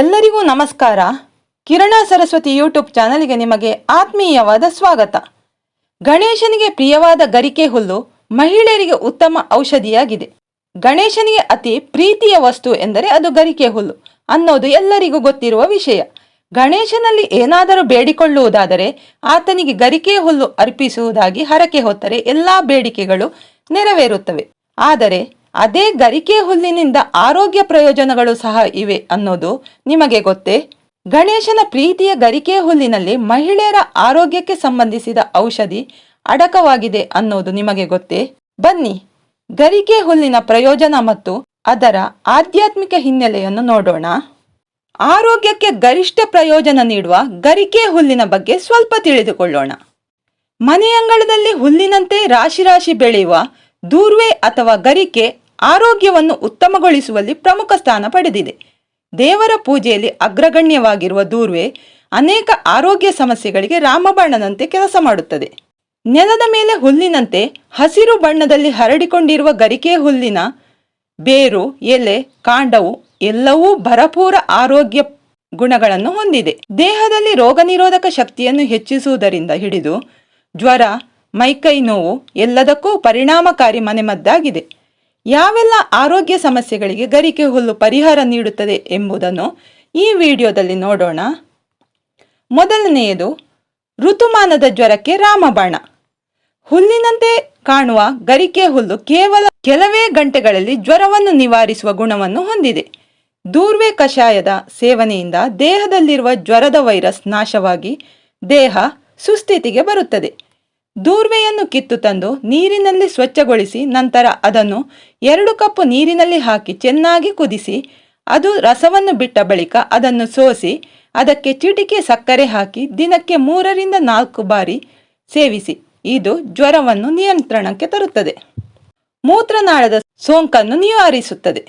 ಎಲ್ಲರಿಗೂ ನಮಸ್ಕಾರ. ಕಿರಣ ಸರಸ್ವತಿ ಯೂಟ್ಯೂಬ್ ಚಾನಲ್ಗೆ ನಿಮಗೆ ಆತ್ಮೀಯವಾದ ಸ್ವಾಗತ. ಗಣೇಶನಿಗೆ ಪ್ರಿಯವಾದ ಗರಿಕೆ ಹುಲ್ಲು ಮಹಿಳೆಯರಿಗೆ ಉತ್ತಮ ಔಷಧಿಯಾಗಿದೆ. ಗಣೇಶನಿಗೆ ಅತಿ ಪ್ರೀತಿಯ ವಸ್ತು ಎಂದರೆ ಅದು ಗರಿಕೆ ಹುಲ್ಲು ಅನ್ನೋದು ಎಲ್ಲರಿಗೂ ಗೊತ್ತಿರುವ ವಿಷಯ. ಗಣೇಶನಲ್ಲಿ ಏನಾದರೂ ಬೇಡಿಕೊಳ್ಳುವುದಾದರೆ ಆತನಿಗೆ ಗರಿಕೆ ಹುಲ್ಲು ಅರ್ಪಿಸುವುದಾಗಿ ಹರಕೆ ಹೊತ್ತರೆ ಎಲ್ಲಾ ಬೇಡಿಕೆಗಳು ನೆರವೇರುತ್ತವೆ. ಆದರೆ ಅದೇ ಗರಿಕೆ ಹುಲ್ಲಿನಿಂದ ಆರೋಗ್ಯ ಪ್ರಯೋಜನಗಳು ಸಹ ಇವೆ ಅನ್ನೋದು ನಿಮಗೆ ಗೊತ್ತೇ? ಗಣೇಶನ ಪ್ರೀತಿಯ ಗರಿಕೆ ಹುಲ್ಲಿನಲ್ಲಿ ಮಹಿಳೆಯರ ಆರೋಗ್ಯಕ್ಕೆ ಸಂಬಂಧಿಸಿದ ಔಷಧಿ ಅಡಕವಾಗಿದೆ ಅನ್ನೋದು ನಿಮಗೆ ಗೊತ್ತೇ? ಬನ್ನಿ, ಗರಿಕೆ ಹುಲ್ಲಿನ ಪ್ರಯೋಜನ ಮತ್ತು ಅದರ ಆಧ್ಯಾತ್ಮಿಕ ಹಿನ್ನೆಲೆಯನ್ನು ನೋಡೋಣ. ಆರೋಗ್ಯಕ್ಕೆ ಗರಿಷ್ಠ ಪ್ರಯೋಜನ ನೀಡುವ ಗರಿಕೆ ಹುಲ್ಲಿನ ಬಗ್ಗೆ ಸ್ವಲ್ಪ ತಿಳಿದುಕೊಳ್ಳೋಣ. ಮನೆಯಂಗಳದಲ್ಲಿ ಹುಲ್ಲಿನಂತೆ ರಾಶಿ ರಾಶಿ ಬೆಳೆಯುವ ದೂರ್ವೆ ಅಥವಾ ಗರಿಕೆ ಆರೋಗ್ಯವನ್ನು ಉತ್ತಮಗೊಳಿಸುವಲ್ಲಿ ಪ್ರಮುಖ ಸ್ಥಾನ ಪಡೆದಿದೆ. ದೇವರ ಪೂಜೆಯಲ್ಲಿ ಅಗ್ರಗಣ್ಯವಾಗಿರುವ ದೂರ್ವೆ ಅನೇಕ ಆರೋಗ್ಯ ಸಮಸ್ಯೆಗಳಿಗೆ ರಾಮಬಾಣದಂತೆ ಕೆಲಸ ಮಾಡುತ್ತದೆ. ನೆಲದ ಮೇಲೆ ಹುಲ್ಲಿನಂತೆ ಹಸಿರು ಬಣ್ಣದಲ್ಲಿ ಹರಡಿಕೊಂಡಿರುವ ಗರಿಕೆ ಹುಲ್ಲಿನ ಬೇರು, ಎಲೆ, ಕಾಂಡವು ಎಲ್ಲವೂ ಭರಪೂರ ಆರೋಗ್ಯ ಗುಣಗಳನ್ನು ಹೊಂದಿದೆ. ದೇಹದಲ್ಲಿ ರೋಗ ನಿರೋಧಕ ಶಕ್ತಿಯನ್ನು ಹೆಚ್ಚಿಸುವುದರಿಂದ ಹಿಡಿದು ಜ್ವರ, ಮೈಕೈ ನೋವು ಎಲ್ಲದಕ್ಕೂ ಪರಿಣಾಮಕಾರಿ ಮನೆಮದ್ದಾಗಿದೆ. ಯಾವೆಲ್ಲ ಆರೋಗ್ಯ ಸಮಸ್ಯೆಗಳಿಗೆ ಗರಿಕೆ ಹುಲ್ಲು ಪರಿಹಾರ ನೀಡುತ್ತದೆ ಎಂಬುದನ್ನು ಈ ವಿಡಿಯೋದಲ್ಲಿ ನೋಡೋಣ. ಮೊದಲನೆಯದು, ಋತುಮಾನದ ಜ್ವರಕ್ಕೆ ರಾಮಬಾಣ. ಹುಲ್ಲಿನಂತೆ ಕಾಣುವ ಗರಿಕೆ ಹುಲ್ಲು ಕೇವಲ ಕೆಲವೇ ಗಂಟೆಗಳಲ್ಲಿ ಜ್ವರವನ್ನು ನಿವಾರಿಸುವ ಗುಣವನ್ನು ಹೊಂದಿದೆ. ದೂರ್ವೆ ಕಷಾಯದ ಸೇವನೆಯಿಂದ ದೇಹದಲ್ಲಿರುವ ಜ್ವರದ ವೈರಸ್ ನಾಶವಾಗಿ ದೇಹ ಸುಸ್ಥಿತಿಗೆ ಬರುತ್ತದೆ. ದೂರ್ವೆಯನ್ನು ಕಿತ್ತು ತಂದು ನೀರಿನಲ್ಲಿ ಸ್ವಚ್ಛಗೊಳಿಸಿ ನಂತರ ಅದನ್ನು ಎರಡು ಕಪ್ಪು ನೀರಿನಲ್ಲಿ ಹಾಕಿ ಚೆನ್ನಾಗಿ ಕುದಿಸಿ, ಅದು ರಸವನ್ನು ಬಿಟ್ಟ ಬಳಿಕ ಅದನ್ನು ಸೋಸಿ, ಅದಕ್ಕೆ ಚಿಟಿಕೆ ಸಕ್ಕರೆ ಹಾಕಿ ದಿನಕ್ಕೆ ಮೂರರಿಂದ ನಾಲ್ಕು ಬಾರಿ ಸೇವಿಸಿ. ಇದು ಜ್ವರವನ್ನು ನಿಯಂತ್ರಣಕ್ಕೆ ತರುತ್ತದೆ. ಮೂತ್ರನಾಳದ ಸೋಂಕನ್ನು ನಿವಾರಿಸುತ್ತದೆ.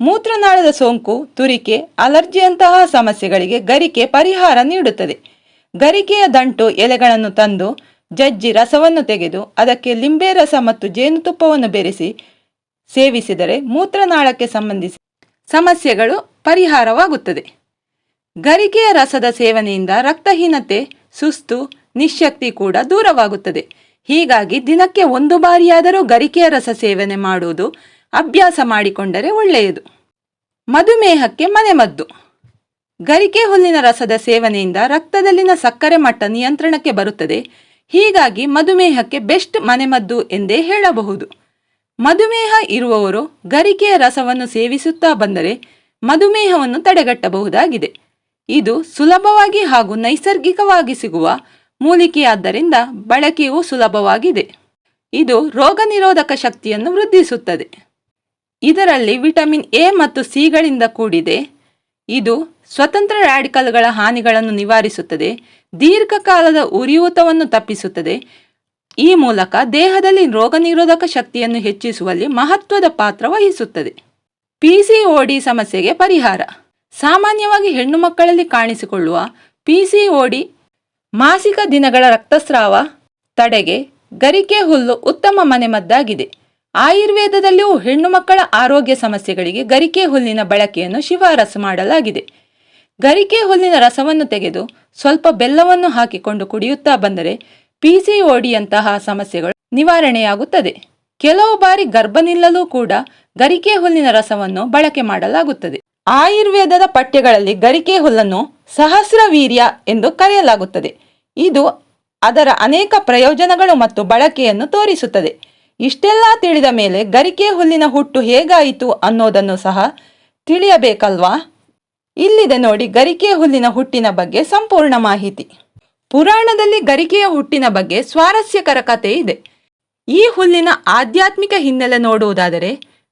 ಮೂತ್ರನಾಳದ ಸೋಂಕು, ತುರಿಕೆ, ಅಲರ್ಜಿಯಂತಹ ಸಮಸ್ಯೆಗಳಿಗೆ ಗರಿಕೆ ಪರಿಹಾರ ನೀಡುತ್ತದೆ. ಗರಿಕೆಯ ದಂಟು ಎಲೆಗಳನ್ನು ತಂದು ಜಜ್ಜಿ ರಸವನ್ನು ತೆಗೆದು ಅದಕ್ಕೆ ಲಿಂಬೆ ರಸ ಮತ್ತು ಜೇನುತುಪ್ಪವನ್ನು ಬೆರೆಸಿ ಸೇವಿಸಿದರೆ ಮೂತ್ರನಾಳಕ್ಕೆ ಸಂಬಂಧಿಸಿ ಸಮಸ್ಯೆಗಳು ಪರಿಹಾರವಾಗುತ್ತದೆ. ಗರಿಕೆಯ ರಸದ ಸೇವನೆಯಿಂದ ರಕ್ತಹೀನತೆ, ಸುಸ್ತು ನಿಶಕ್ತಿ ಕೂಡ ದೂರವಾಗುತ್ತದೆ. ಹೀಗಾಗಿ ದಿನಕ್ಕೆ ಒಂದು ಬಾರಿಯಾದರೂ ಗರಿಕೆಯ ರಸ ಸೇವನೆ ಮಾಡುವುದು ಅಭ್ಯಾಸ ಮಾಡಿಕೊಂಡರೆ ಒಳ್ಳೆಯದು. ಮಧುಮೇಹಕ್ಕೆ ಮನೆಮದ್ದು. ಗರಿಕೆ ಹುಲ್ಲಿನ ರಸದ ಸೇವನೆಯಿಂದ ರಕ್ತದಲ್ಲಿನ ಸಕ್ಕರೆ ಮಟ್ಟ ನಿಯಂತ್ರಣಕ್ಕೆ ಬರುತ್ತದೆ. ಹೀಗಾಗಿ ಮಧುಮೇಹಕ್ಕೆ ಬೆಸ್ಟ್ ಮನೆಮದ್ದು ಎಂದೇ ಹೇಳಬಹುದು. ಮಧುಮೇಹ ಇರುವವರು ಗರಿಕೆಯ ರಸವನ್ನು ಸೇವಿಸುತ್ತಾ ಬಂದರೆ ಮಧುಮೇಹವನ್ನು ತಡೆಗಟ್ಟಬಹುದಾಗಿದೆ. ಇದು ಸುಲಭವಾಗಿ ಹಾಗೂ ನೈಸರ್ಗಿಕವಾಗಿ ಸಿಗುವ ಮೂಲಿಕೆಯಾದ್ದರಿಂದ ಬಳಕೆಯೂ ಸುಲಭವಾಗಿದೆ. ಇದು ರೋಗ ನಿರೋಧಕ ಶಕ್ತಿಯನ್ನು ವೃದ್ಧಿಸುತ್ತದೆ. ಇದರಲ್ಲಿ ವಿಟಮಿನ್ ಎ ಮತ್ತು ಸಿಗಳಿಂದ ಕೂಡಿದೆ ಇದು ಸ್ವತಂತ್ರ ರ್ಯಾಡಿಕಲ್ಗಳ ಹಾನಿಗಳನ್ನು ನಿವಾರಿಸುತ್ತದೆ, ದೀರ್ಘಕಾಲದ ಉರಿಯೂತವನ್ನು ತಪ್ಪಿಸುತ್ತದೆ. ಈ ಮೂಲಕ ದೇಹದಲ್ಲಿ ರೋಗ ನಿರೋಧಕ ಶಕ್ತಿಯನ್ನು ಹೆಚ್ಚಿಸುವಲ್ಲಿ ಮಹತ್ವದ ಪಾತ್ರ ವಹಿಸುತ್ತದೆ. ಪಿಸಿಒಡಿ ಸಮಸ್ಯೆಗೆ ಪರಿಹಾರ. ಸಾಮಾನ್ಯವಾಗಿ ಹೆಣ್ಣು ಮಕ್ಕಳಲ್ಲಿ ಕಾಣಿಸಿಕೊಳ್ಳುವ ಪಿಸಿಒಡಿ ಮಾಸಿಕ ದಿನಗಳ ರಕ್ತಸ್ರಾವ, ತಡೆಗೆ ಗರಿಕೆ ಹುಲ್ಲು ಉತ್ತಮ ಮನೆಮದ್ದಾಗಿದೆ. ಆಯುರ್ವೇದದಲ್ಲಿಯೂ ಹೆಣ್ಣು ಮಕ್ಕಳ ಆರೋಗ್ಯ ಸಮಸ್ಯೆಗಳಿಗೆ ಗರಿಕೆ ಹುಲ್ಲಿನ ಬಳಕೆಯನ್ನು ಶಿಫಾರಸು ಮಾಡಲಾಗಿದೆ. ಗರಿಕೆ ಹುಲ್ಲಿನ ರಸವನ್ನು ತೆಗೆದು ಸ್ವಲ್ಪ ಬೆಲ್ಲವನ್ನು ಹಾಕಿಕೊಂಡು ಕುಡಿಯುತ್ತಾ ಬಂದರೆ ಪಿಸಿಒಡಿಯಂತಹ ಸಮಸ್ಯೆಗಳು ನಿವಾರಣೆಯಾಗುತ್ತದೆ. ಕೆಲವು ಬಾರಿ ಗರ್ಭ ನಿಲ್ಲಲು ಕೂಡ ಗರಿಕೆ ಹುಲ್ಲಿನ ರಸವನ್ನು ಬಳಕೆ ಮಾಡಲಾಗುತ್ತದೆ. ಆಯುರ್ವೇದದ ಪಠ್ಯಗಳಲ್ಲಿ ಗರಿಕೆ ಹುಲ್ಲನ್ನು ಸಹಸ್ರವೀರ್ಯ ಎಂದು ಕರೆಯಲಾಗುತ್ತದೆ. ಇದು ಅದರ ಅನೇಕ ಪ್ರಯೋಜನಗಳು ಮತ್ತು ಬಳಕೆಯನ್ನು ತೋರಿಸುತ್ತದೆ. ಇಷ್ಟೆಲ್ಲ ತಿಳಿದ ಮೇಲೆ ಗರಿಕೆ ಹುಲ್ಲಿನ ಹುಟ್ಟು ಹೇಗಾಯಿತು ಅನ್ನೋದನ್ನು ಸಹ ತಿಳಿಯಬೇಕಲ್ವಾ? ಇಲ್ಲಿದೆ ನೋಡಿ ಗರಿಕೆ ಹುಲ್ಲಿನ ಹುಟ್ಟಿನ ಬಗ್ಗೆ ಸಂಪೂರ್ಣ ಮಾಹಿತಿ. ಪುರಾಣದಲ್ಲಿ ಗರಿಕೆಯ ಹುಟ್ಟಿನ ಬಗ್ಗೆ ಸ್ವಾರಸ್ಯಕರ ಕಥೆ ಇದೆ. ಈ ಹುಲ್ಲಿನ ಆಧ್ಯಾತ್ಮಿಕ ಹಿನ್ನೆಲೆ ನೋಡುವುದಾದರೆ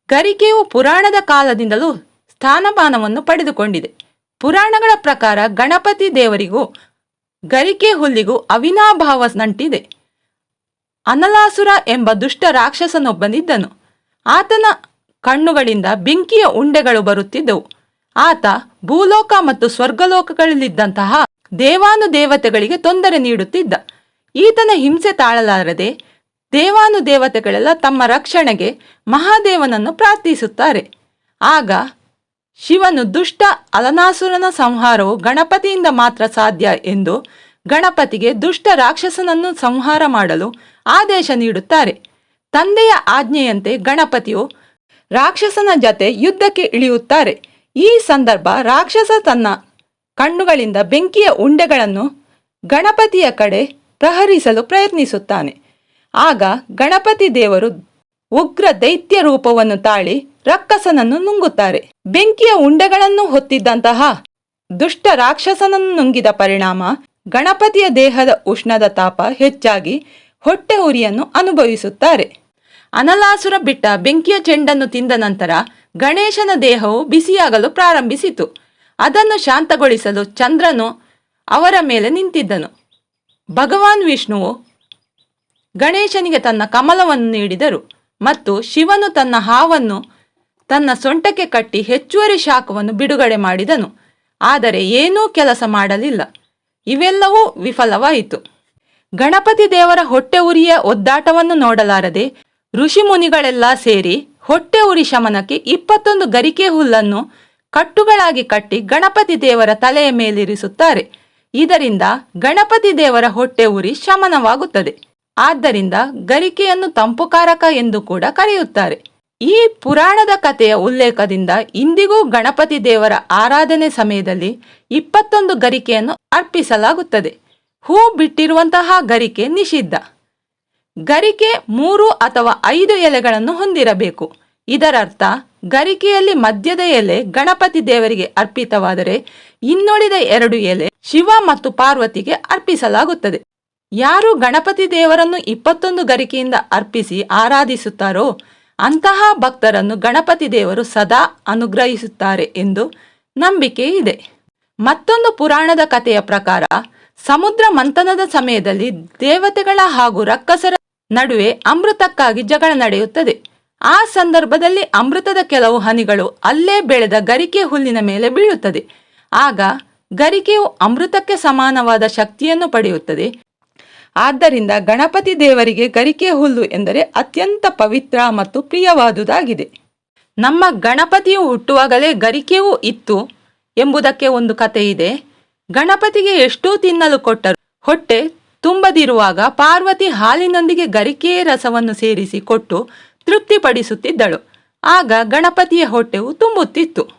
ಗರಿಕೆಯು ಪುರಾಣದ ಕಾಲದಿಂದಲೂ ಸ್ಥಾನಮಾನವನ್ನು ಪಡೆದುಕೊಂಡಿದೆ. ಪುರಾಣಗಳ ಪ್ರಕಾರ ಗಣಪತಿ ದೇವರಿಗೂ ಗರಿಕೆ ಹುಲ್ಲಿಗೂ ಅವಿನಾಭಾವ ನಂಟಿದೆ. ಅನಲಾಸುರ ಎಂಬ ದುಷ್ಟ ರಾಕ್ಷಸನೊಬ್ಬನಿದ್ದನು. ಆತನ ಕಣ್ಣುಗಳಿಂದ ಬೆಂಕಿಯ ಉಂಡೆಗಳು ಬರುತ್ತಿದ್ದವು. ಆತ ಭೂಲೋಕ ಮತ್ತು ಸ್ವರ್ಗಲೋಕಗಳಲ್ಲಿದ್ದಂತಹ ದೇವಾನುದೇವತೆಗಳಿಗೆ ತೊಂದರೆ ನೀಡುತ್ತಿದ್ದ. ಈತನ ಹಿಂಸೆ ತಾಳಲಾರದೆ ದೇವಾನುದೇವತೆಗಳೆಲ್ಲ ತಮ್ಮ ರಕ್ಷಣೆಗೆ ಮಹಾದೇವನನ್ನು ಪ್ರಾರ್ಥಿಸುತ್ತಾರೆ. ಆಗ ಶಿವನು ದುಷ್ಟ ಅಲನಾಸುರನ ಸಂಹಾರವು ಗಣಪತಿಯಿಂದ ಮಾತ್ರ ಸಾಧ್ಯ ಎಂದು ಗಣಪತಿಗೆ ದುಷ್ಟ ರಾಕ್ಷಸನನ್ನು ಸಂಹಾರ ಮಾಡಲು ಆದೇಶ ನೀಡುತ್ತಾರೆ. ತಂದೆಯ ಆಜ್ಞೆಯಂತೆ ಗಣಪತಿಯು ರಾಕ್ಷಸನ ಜತೆ ಯುದ್ಧಕ್ಕೆ ಇಳಿಯುತ್ತಾರೆ. ಈ ಸಂದರ್ಭ ರಾಕ್ಷಸ ತನ್ನ ಕಣ್ಣುಗಳಿಂದ ಬೆಂಕಿಯ ಉಂಡೆಗಳನ್ನು ಗಣಪತಿಯ ಕಡೆ ಪ್ರಹರಿಸಲು ಪ್ರಯತ್ನಿಸುತ್ತಾನೆ. ಆಗ ಗಣಪತಿ ದೇವರು ಉಗ್ರ ದೈತ್ಯ ರೂಪವನ್ನು ತಾಳಿ ರಕ್ಕಸನನ್ನು ನುಂಗುತ್ತಾರೆ. ಬೆಂಕಿಯ ಉಂಡೆಗಳನ್ನು ಹೊತ್ತಿದ್ದಂತಹ ದುಷ್ಟ ರಾಕ್ಷಸನನ್ನು ನುಂಗಿದ ಪರಿಣಾಮ ಗಣಪತಿಯ ದೇಹದ ಉಷ್ಣದ ತಾಪ ಹೆಚ್ಚಾಗಿ ಹೊಟ್ಟೆ ಉರಿಯನ್ನು ಅನುಭವಿಸುತ್ತಾರೆ. ಅನಲಾಸುರ ಬಿಟ್ಟ ಬೆಂಕಿಯ ಚೆಂಡನ್ನು ತಿಂದ ನಂತರ ಗಣೇಶನ ದೇಹವು ಬಿಸಿಯಾಗಲು ಪ್ರಾರಂಭಿಸಿತು. ಅದನ್ನು ಶಾಂತಗೊಳಿಸಲು ಚಂದ್ರನು ಅವರ ಮೇಲೆ ನಿಂತಿದ್ದನು. ಭಗವಾನ್ ವಿಷ್ಣುವು ಗಣೇಶನಿಗೆ ತನ್ನ ಕಮಲವನ್ನು ನೀಡಿದರು ಮತ್ತು ಶಿವನು ತನ್ನ ಹಾವನ್ನು ತನ್ನ ಸೊಂಟಕ್ಕೆ ಕಟ್ಟಿ ಹೆಚ್ಚುವರಿ ಶಾಖವನ್ನು ಬಿಡುಗಡೆ ಮಾಡಿದನು. ಆದರೆ ಏನೂ ಕೆಲಸ ಮಾಡಲಿಲ್ಲ. ಇವೆಲ್ಲವೂ ವಿಫಲವಾಯಿತು. ಗಣಪತಿ ದೇವರ ಹೊಟ್ಟೆ ಉರಿಯ ಒದ್ದಾಟವನ್ನು ನೋಡಲಾರದೆ ಋಷಿ ಮುನಿಗಳೆಲ್ಲ ಸೇರಿ ಹೊಟ್ಟೆ ಉರಿ ಶಮನಕ್ಕೆ ಇಪ್ಪತ್ತೊಂದು ಗರಿಕೆ ಹುಲ್ಲನ್ನು ಕಟ್ಟುಗಳಾಗಿ ಕಟ್ಟಿ ಗಣಪತಿ ದೇವರ ತಲೆಯ ಮೇಲಿರಿಸುತ್ತಾರೆ. ಇದರಿಂದ ಗಣಪತಿ ದೇವರ ಹೊಟ್ಟೆ ಉರಿ ಶಮನವಾಗುತ್ತದೆ. ಆದ್ದರಿಂದ ಗರಿಕೆಯನ್ನು ತಂಪುಕಾರಕ ಎಂದು ಕೂಡ ಕರೆಯುತ್ತಾರೆ. ಈ ಪುರಾಣದ ಕಥೆಯ ಉಲ್ಲೇಖದಿಂದ ಇಂದಿಗೂ ಗಣಪತಿ ದೇವರ ಆರಾಧನೆ ಸಮಯದಲ್ಲಿ ಇಪ್ಪತ್ತೊಂದು ಗರಿಕೆಯನ್ನು ಅರ್ಪಿಸಲಾಗುತ್ತದೆ. ಹೂ ಬಿಟ್ಟಿರುವಂತಹ ಗರಿಕೆ ನಿಷಿದ್ಧ. ಗರಿಕೆ ಮೂರು ಅಥವಾ ಐದು ಎಲೆಗಳನ್ನು ಹೊಂದಿರಬೇಕು. ಇದರರ್ಥ, ಗರಿಕೆಯಲ್ಲಿ ಮಧ್ಯದ ಎಲೆ ಗಣಪತಿ ದೇವರಿಗೆ ಅರ್ಪಿತವಾದರೆ ಇನ್ನುಳಿದ ಎರಡು ಎಲೆ ಶಿವ ಮತ್ತು ಪಾರ್ವತಿಗೆ ಅರ್ಪಿಸಲಾಗುತ್ತದೆ. ಯಾರು ಗಣಪತಿ ದೇವರನ್ನು ಇಪ್ಪತ್ತೊಂದು ಗರಿಕೆಯಿಂದ ಅರ್ಪಿಸಿ ಆರಾಧಿಸುತ್ತಾರೋ ಅಂತಹ ಭಕ್ತರನ್ನು ಗಣಪತಿ ದೇವರು ಸದಾ ಅನುಗ್ರಹಿಸುತ್ತಾರೆ ಎಂದು ನಂಬಿಕೆ ಇದೆ. ಮತ್ತೊಂದು ಪುರಾಣದ ಕಥೆಯ ಪ್ರಕಾರ ಸಮುದ್ರ ಮಂಥನದ ಸಮಯದಲ್ಲಿ ದೇವತೆಗಳ ಹಾಗೂ ರಕ್ಕಸರ ನಡುವೆ ಅಮೃತಕ್ಕಾಗಿ ಜಗಳ ನಡೆಯುತ್ತದೆ. ಆ ಸಂದರ್ಭದಲ್ಲಿ ಅಮೃತದ ಕೆಲವು ಹನಿಗಳು ಅಲ್ಲೇ ಬೆಳೆದ ಗರಿಕೆ ಹುಲ್ಲಿನ ಮೇಲೆ ಬೀಳುತ್ತದೆ. ಆಗ ಗರಿಕೆಯು ಅಮೃತಕ್ಕೆ ಸಮಾನವಾದ ಶಕ್ತಿಯನ್ನು ಪಡೆಯುತ್ತದೆ. ಆದ್ದರಿಂದ ಗಣಪತಿ ದೇವರಿಗೆ ಗರಿಕೆ ಹುಲ್ಲು ಎಂದರೆ ಅತ್ಯಂತ ಪವಿತ್ರ ಮತ್ತು ಪ್ರಿಯವಾದುದಾಗಿದೆ. ನಮ್ಮ ಗಣಪತಿಯು ಹುಟ್ಟುವಾಗಲೇ ಗರಿಕೆಯೂ ಇತ್ತು ಎಂಬುದಕ್ಕೆ ಒಂದು ಕತೆ ಇದೆ ಗಣಪತಿಗೆ ಎಷ್ಟೋ ತಿನ್ನಲು ಕೊಟ್ಟರು. ಹೊಟ್ಟೆ ತುಂಬದಿರುವಾಗ ಪಾರ್ವತಿ ಹಾಲಿನೊಂದಿಗೆ ಗರಿಕೆಯ ರಸವನ್ನು ಸೇರಿಸಿ ಕೊಟ್ಟು ತೃಪ್ತಿಪಡಿಸುತ್ತಿದ್ದಳು. ಆಗ ಗಣಪತಿಯ ಹೊಟ್ಟೆವು ತುಂಬುತ್ತಿತ್ತು.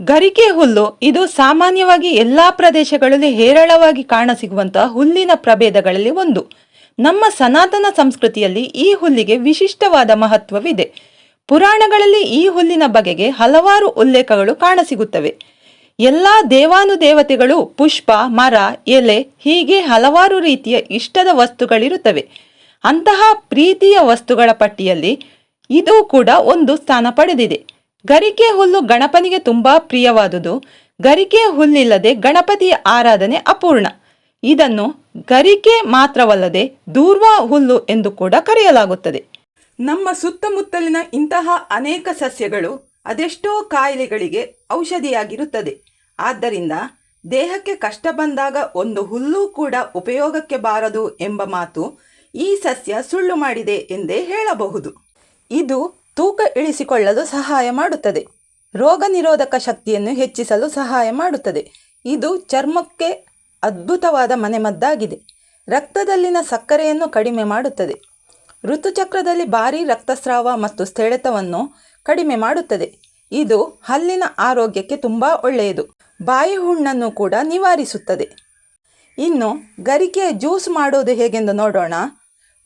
ಗರಿಕೆ ಹುಲ್ಲು ಇದು ಸಾಮಾನ್ಯವಾಗಿ ಎಲ್ಲಾ ಪ್ರದೇಶಗಳಲ್ಲಿ ಹೇರಳವಾಗಿ ಕಾಣಸಿಗುವಂತಹ ಹುಲ್ಲಿನ ಪ್ರಭೇದಗಳಲ್ಲಿ ಒಂದು. ನಮ್ಮ ಸನಾತನ ಸಂಸ್ಕೃತಿಯಲ್ಲಿ ಈ ಹುಲ್ಲಿಗೆ ವಿಶಿಷ್ಟವಾದ ಮಹತ್ವವಿದೆ. ಪುರಾಣಗಳಲ್ಲಿ ಈ ಹುಲ್ಲಿನ ಬಗೆಗೆ ಹಲವಾರು ಉಲ್ಲೇಖಗಳು ಕಾಣಸಿಗುತ್ತವೆ. ಎಲ್ಲ ದೇವಾನುದೇವತೆಗಳು ಪುಷ್ಪ, ಮರ, ಎಲೆ ಹೀಗೆ ಹಲವಾರು ರೀತಿಯ ಇಷ್ಟದ ವಸ್ತುಗಳಿರುತ್ತವೆ. ಅಂತಹ ಪ್ರೀತಿಯ ವಸ್ತುಗಳ ಪಟ್ಟಿಯಲ್ಲಿ ಇದು ಕೂಡ ಒಂದು ಸ್ಥಾನ ಪಡೆದಿದೆ. ಗರಿಕೆ ಹುಲ್ಲು ಗಣಪನಿಗೆ ತುಂಬಾ ಪ್ರಿಯವಾದುದು. ಗರಿಕೆ ಹುಲ್ಲಿಲ್ಲದೆ ಗಣಪತಿಯ ಆರಾಧನೆ ಅಪೂರ್ಣ. ಇದನ್ನು ಗರಿಕೆ ಮಾತ್ರವಲ್ಲದೆ ದೂರ್ವ ಹುಲ್ಲು ಎಂದು ಕೂಡ ಕರೆಯಲಾಗುತ್ತದೆ. ನಮ್ಮ ಸುತ್ತಮುತ್ತಲಿನ ಇಂತಹ ಅನೇಕ ಸಸ್ಯಗಳು ಅದೆಷ್ಟೋ ಕಾಯಿಲೆಗಳಿಗೆ ಔಷಧಿಯಾಗಿರುತ್ತದೆ. ಆದ್ದರಿಂದ ದೇಹಕ್ಕೆ ಕಷ್ಟ ಬಂದಾಗ ಒಂದು ಹುಲ್ಲು ಕೂಡ ಉಪಯೋಗಕ್ಕೆ ಬಾರದು ಎಂಬ ಮಾತು ಈ ಸಸ್ಯ ಸುಳ್ಳು ಮಾಡಿದೆ ಎಂದೇ ಹೇಳಬಹುದು. ಇದು ತೂಕ ಇಳಿಸಿಕೊಳ್ಳಲು ಸಹಾಯ ಮಾಡುತ್ತದೆ. ರೋಗ ನಿರೋಧಕ ಶಕ್ತಿಯನ್ನು ಹೆಚ್ಚಿಸಲು ಸಹಾಯ ಮಾಡುತ್ತದೆ. ಇದು ಚರ್ಮಕ್ಕೆ ಅದ್ಭುತವಾದ ಮನೆಮದ್ದಾಗಿದೆ. ರಕ್ತದಲ್ಲಿನ ಸಕ್ಕರೆಯನ್ನು ಕಡಿಮೆ ಮಾಡುತ್ತದೆ. ಋತುಚಕ್ರದಲ್ಲಿ ಭಾರೀ ರಕ್ತಸ್ರಾವ ಮತ್ತು ಸ್ಥೆಳೆತವನ್ನು ಕಡಿಮೆ ಮಾಡುತ್ತದೆ. ಇದು ಹಲ್ಲಿನ ಆರೋಗ್ಯಕ್ಕೆ ತುಂಬ ಒಳ್ಳೆಯದು. ಬಾಯಿ ಹುಣ್ಣನ್ನು ಕೂಡ ನಿವಾರಿಸುತ್ತದೆ. ಇನ್ನು ಗರಿಕೆಯ ಜ್ಯೂಸ್ ಮಾಡೋದು ಹೇಗೆಂದು ನೋಡೋಣ.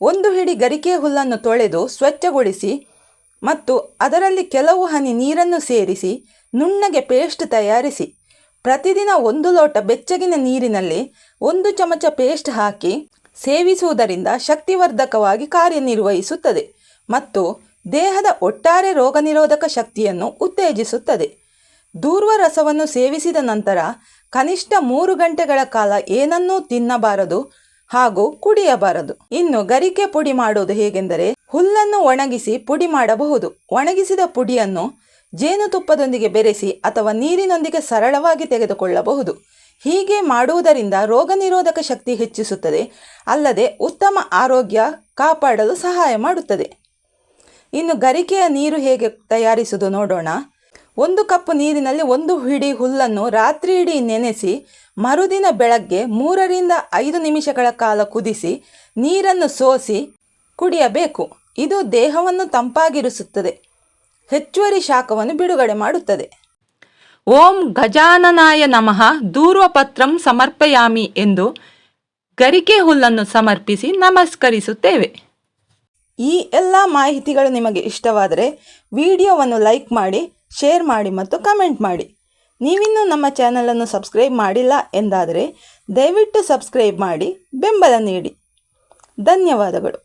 ಒಂದು ಹಿಡಿ ಗರಿಕೆ ಹುಲ್ಲನ್ನು ತೊಳೆದು ಸ್ವಚ್ಛಗೊಳಿಸಿ ಮತ್ತು ಅದರಲ್ಲಿ ಕೆಲವು ಹನಿ ನೀರನ್ನು ಸೇರಿಸಿ ನುಣ್ಣಗೆ ಪೇಸ್ಟ್ ತಯಾರಿಸಿ. ಪ್ರತಿದಿನ ಒಂದು ಲೋಟ ಬೆಚ್ಚಗಿನ ನೀರಿನಲ್ಲಿ ಒಂದು ಚಮಚ ಪೇಸ್ಟ್ ಹಾಕಿ ಸೇವಿಸುವುದರಿಂದ ಶಕ್ತಿವರ್ಧಕವಾಗಿ ಕಾರ್ಯನಿರ್ವಹಿಸುತ್ತದೆ ಮತ್ತು ದೇಹದ ಒಟ್ಟಾರೆ ರೋಗನಿರೋಧಕ ಶಕ್ತಿಯನ್ನು ಉತ್ತೇಜಿಸುತ್ತದೆ. ದೂರ್ವ ರಸವನ್ನು ಸೇವಿಸಿದ ನಂತರ ಕನಿಷ್ಠ ಮೂರು ಗಂಟೆಗಳ ಕಾಲ ಏನನ್ನೂ ತಿನ್ನಬಾರದು ಹಾಗೂ ಕುಡಿಯಬಾರದು. ಇನ್ನು ಗರಿಕೆ ಪುಡಿ ಮಾಡುವುದು ಹೇಗೆಂದರೆ ಹುಲ್ಲನ್ನು ಒಣಗಿಸಿ ಪುಡಿ ಮಾಡಬಹುದು. ಒಣಗಿಸಿದ ಪುಡಿಯನ್ನು ಜೇನುತುಪ್ಪದೊಂದಿಗೆ ಬೆರೆಸಿ ಅಥವಾ ನೀರಿನೊಂದಿಗೆ ಸರಳವಾಗಿ ತೆಗೆದುಕೊಳ್ಳಬಹುದು. ಹೀಗೆ ಮಾಡುವುದರಿಂದ ರೋಗ ನಿರೋಧಕ ಶಕ್ತಿ ಹೆಚ್ಚಿಸುತ್ತದೆ, ಅಲ್ಲದೆ ಉತ್ತಮ ಆರೋಗ್ಯ ಕಾಪಾಡಲು ಸಹಾಯ ಮಾಡುತ್ತದೆ. ಇನ್ನು ಗರಿಕೆಯ ನೀರು ಹೇಗೆ ತಯಾರಿಸುವುದು ನೋಡೋಣ. ಒಂದು ಕಪ್ ನೀರಿನಲ್ಲಿ ಒಂದು ಹಿಡಿ ಹುಲ್ಲನ್ನು ರಾತ್ರಿ ಇಡೀ ನೆನೆಸಿ, ಮರುದಿನ ಬೆಳಗ್ಗೆ ಮೂರರಿಂದ ಐದು ನಿಮಿಷಗಳ ಕಾಲ ಕುದಿಸಿ, ನೀರನ್ನು ಸೋಸಿ ಕುಡಿಯಬೇಕು. ಇದು ದೇಹವನ್ನು ತಂಪಾಗಿರಿಸುತ್ತದೆ. ಹೆಚ್ಚುವರಿ ಶಾಖವನ್ನು ಬಿಡುಗಡೆ ಮಾಡುತ್ತದೆ. ಓಂ ಗಜಾನನಾಯ ನಮಃ. ದೂರ್ವಪತ್ರಂ ಸಮರ್ಪಯಾಮಿ ಎಂದು ಗರಿಕೆ ಹುಲ್ಲನ್ನು ಸಮರ್ಪಿಸಿ ನಮಸ್ಕರಿಸುತ್ತೇವೆ. ಈ ಎಲ್ಲ ಮಾಹಿತಿಗಳು ನಿಮಗೆ ಇಷ್ಟವಾದರೆ ವಿಡಿಯೋವನ್ನು ಲೈಕ್ ಮಾಡಿ, ಶೇರ್ ಮಾಡಿ ಮತ್ತು ಕಮೆಂಟ್ ಮಾಡಿ. ನೀವಿನ್ನೂ ನಮ್ಮ ಚಾನಲನ್ನು ಸಬ್ಸ್ಕ್ರೈಬ್ ಮಾಡಿಲ್ಲ ಎಂದಾದರೆ ದಯವಿಟ್ಟು ಸಬ್ಸ್ಕ್ರೈಬ್ ಮಾಡಿ, ಬೆಂಬಲ ನೀಡಿ. ಧನ್ಯವಾದಗಳು.